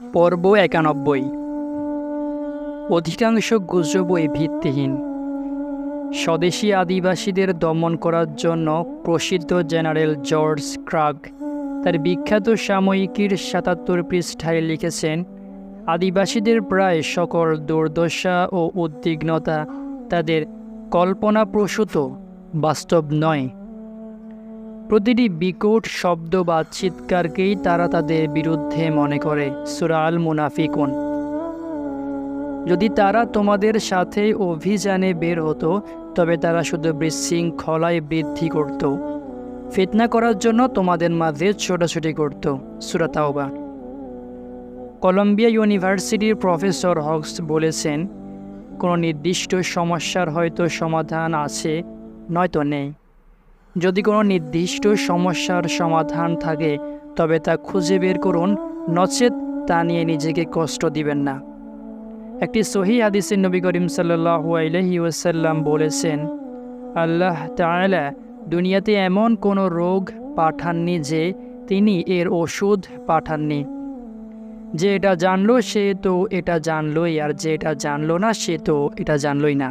পর্ব একানব্বই। অধিকাংশ গুজবই ভিত্তিহীন। স্বদেশী আদিবাসীদের দমন করার জন্য প্রসিদ্ধ জেনারেল জর্জ ক্রাগ তার বিখ্যাত সাময়িকীর সাতাত্তর পৃষ্ঠায় লিখেছেন, আদিবাসীদের প্রায় সকল দুর্দশা ও উদ্বিগ্নতা তাদের কল্পনাপ্রসূত বাস্তব নয়। প্রতিটি বিকট শব্দ বা চিৎকারকেই তারা তাদের বিরুদ্ধে মনে করে সুরাল মুনাফিকুন। যদি তারা তোমাদের সাথে অভিযানে বের হতো, তবে তারা শুধু বিশৃঙ্খলায় বৃদ্ধি করত। ফিতনা করার জন্য তোমাদের মাঝে ছোটাছুটি করত সুরাতাওবা কলম্বিয়া ইউনিভার্সিটির প্রফেসর হক্স বলেছেন, কোনো নির্দিষ্ট সমস্যার হয়তো সমাধান আছে, নয়তো নেই। যদি কোনো নির্দিষ্ট সমস্যার সমাধান থাকে, তবে তা খুঁজে বের করুন, নচেত তা নিয়ে নিজেকে কষ্ট দিবেন না। একটি সহি হাদিসে নবী করিম সাল্লাহু বলেছেন, আল্লাহ তাআলা দুনিয়াতে এমন কোনো রোগ পাঠাননি যে তিনি এর ওষুধ পাঠাননি। যে এটা জানলো সে তো এটা জানলোই, আর যে এটা জানলো না সে তো এটা জানলোই না।